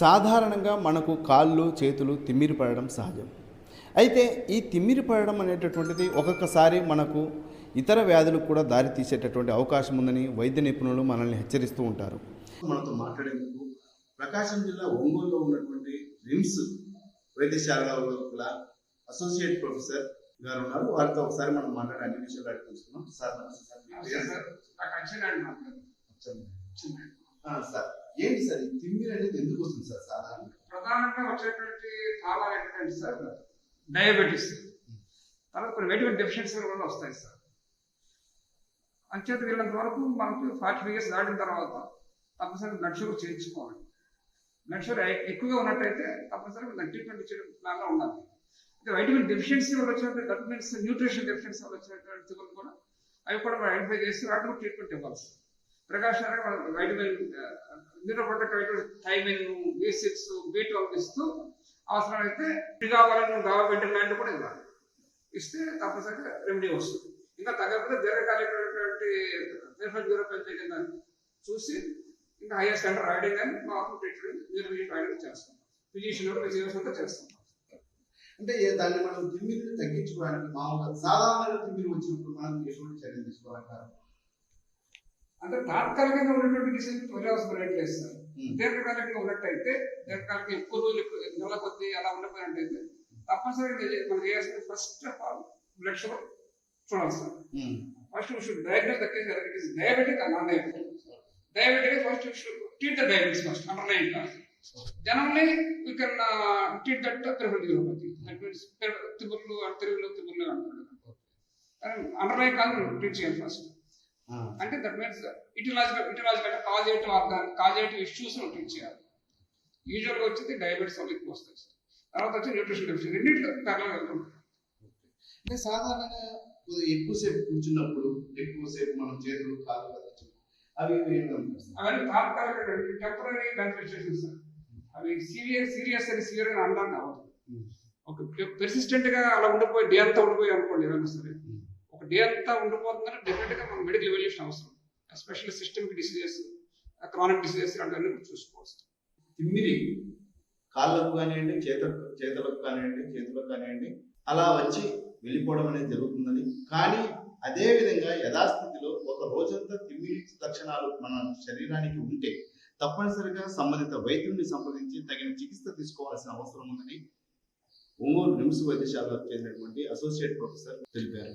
సాధారణంగా మనకు కాళ్ళు చేతులు తిమ్మిరి పడడం సహజం. అయితే ఈ తిమ్మిరి పడడం అనేటటువంటిది ఒక్కొక్కసారి మనకు ఇతర వ్యాధులకు కూడా దారి తీసేటటువంటి అవకాశం ఉందని వైద్య నిపుణులు మనల్ని హెచ్చరిస్తూ ఉంటారు. మనతో మాట్లాడేందుకు ప్రకాశం జిల్లా ఒంగోలులో ఉన్నటువంటి రిమ్స్ వైద్యశాలలో గల అసోసియేట్ ప్రొఫెసర్ గారు ఉన్నారు. వారితో ఒకసారి మనం మాట్లాడే అన్ని విషయాలు అడిగి తెలుసుకున్నాం సార్ సార్. ఏంటి సార్? తిమ్మిరి అనేది ఎందుకు సాధారణంగా వచ్చేటువంటి చాలా ఏంటంటే సార్. డయాబెటీస్ తర్వాత కొన్ని వెయిట్ డెఫిషియన్సీలు కూడా వస్తాయి సార్. అంచేత వీళ్ళంత వరకు మనకు ఫార్టీ ఫైవ్ ఇయర్స్ దాటిన తర్వాత తప్పనిసరిగా బ్లడ్ షుగర్ చేయించుకోవాలి. బ్లడ్ షుగర్ ఎక్కువగా ఉన్నట్టయితే తప్పనిసరిగా దాని ట్రీట్మెంట్ ఇచ్చే ప్లాన్లో ఉండాలి. అయితే వైటమిన్ డెఫిషియన్సీ వల్ల వచ్చినటువంటి దట్ మీన్స్ న్యూట్రిషన్ డెఫిషియన్సీ వల్ల వచ్చినటువంటి కూడా అవి కూడా ఐడెంటిఫై చేసి వాటికి ట్రీట్మెంట్ ఇవ్వాలి ప్రకాష్ ప్రకాశానికి వైటమిన్ మీరు vitamin thiamine B six B twelve ఇస్తూ అవసరమైతే కావాలని కావాలని పెట్టిన ల్యాండ్ కూడా ఇవ్వాలి. ఇస్తే తప్పనిసరిగా రెమెడీ వస్తుంది. ఇంకా తగ్గకుండా దీర్ఘకాలికమైనటువంటి రిఫర్ యూరోపియన్ కింద చూసి ఇంకా హైయర్ సెంటర్ రాయడం కానీ మాకు ట్రీట్మెంట్ మీరు రైడింగ్ చేస్తాం. ఫిజిషియన్ కూడా చేస్తుంటే చేస్తాం. అంటే దాన్ని మనం తిమ్మిరిని తగ్గించుకోవడానికి మామూలుగా సాధారణ తిమ్మిరి వచ్చినప్పుడు మనం ఎటువంటి చర్యలు తీసుకోవాలంటారు అంటే తాత్కాలికంగా ఉన్నటువంటి డిసీజ్ త్వరవసరం రేట్ లేదు సార్. Hmm. దీర్ఘకాలికంగా ఉన్నట్టయితే దీర్ఘకాలిక ఎక్కువ రోజులు నెల కొద్ది అలా ఉండిపోయినట్టయితే తప్పనిసరిగా మనం చేయాల్సిన first of all blood sugar చూడాలి. First you should diagnose the case it is diabetic and non diabetic diabetic first should treat the diabetes first underline generally we can treat that peripheral neuropathy that means తిబుర్లు తెలుగులో తిబుర్లు అంటారు underline cause treat చేయాలి first. అంటే that means etiological etiological అంటే causative organ causative issues treat చేయాలి. యూజువల్గా వచ్చేది diabetes వల్ల ఎక్కువ వస్తాయి. తర్వాత వచ్చి న్యూట్రిషన్ డెఫిషియన్ రెండింటిలో వెళ్తాం అంటే సాధారణంగా ఎక్కువసేపు కూర్చున్నప్పుడు ఎక్కువసేపు మనం చేతులు కదలడం అవి? అవన్నీ తాత్కాలిక టెంపరీ సార్ అవి సీరియస్ సీరియస్ అని సివియర్గా అనడానికి అవ్వదు. ఒక పెర్సిస్టెంట్గా అలా ఉండిపోయి డే అంతా ఉండిపోయి అనుకోండి ఏదైనా సరే. డే అంతా ఉండిపోతుందంటే డెఫినెట్గా మనం మెడికల్ ఎవల్యూషన్ అవసరం especially systemic diseases chronic diseases ఇలాంటివన్నీ చూసుకోవచ్చు తిమ్మిరి కాళ్ళకు కానివ్వండి చేత చేతులకు కానివ్వండి చేతులకు కానివ్వండి అలా వచ్చి వెళ్ళిపోవడం అనేది జరుగుతుందని. కానీ అదే విధంగా యథాస్థితిలో ఒక రోజంతా తిమ్మిరి లక్షణాలు మన శరీరానికి ఉంటే తప్పనిసరిగా సంబంధిత వైద్యుడిని సంప్రదించి తగిన చికిత్స తీసుకోవాల్సిన అవసరం ఉందని ఒంగోలు నిమ్స్ వైద్యశాలలో చెందినటువంటి అసోసియేట్ ప్రొఫెసర్ తెలిపారు.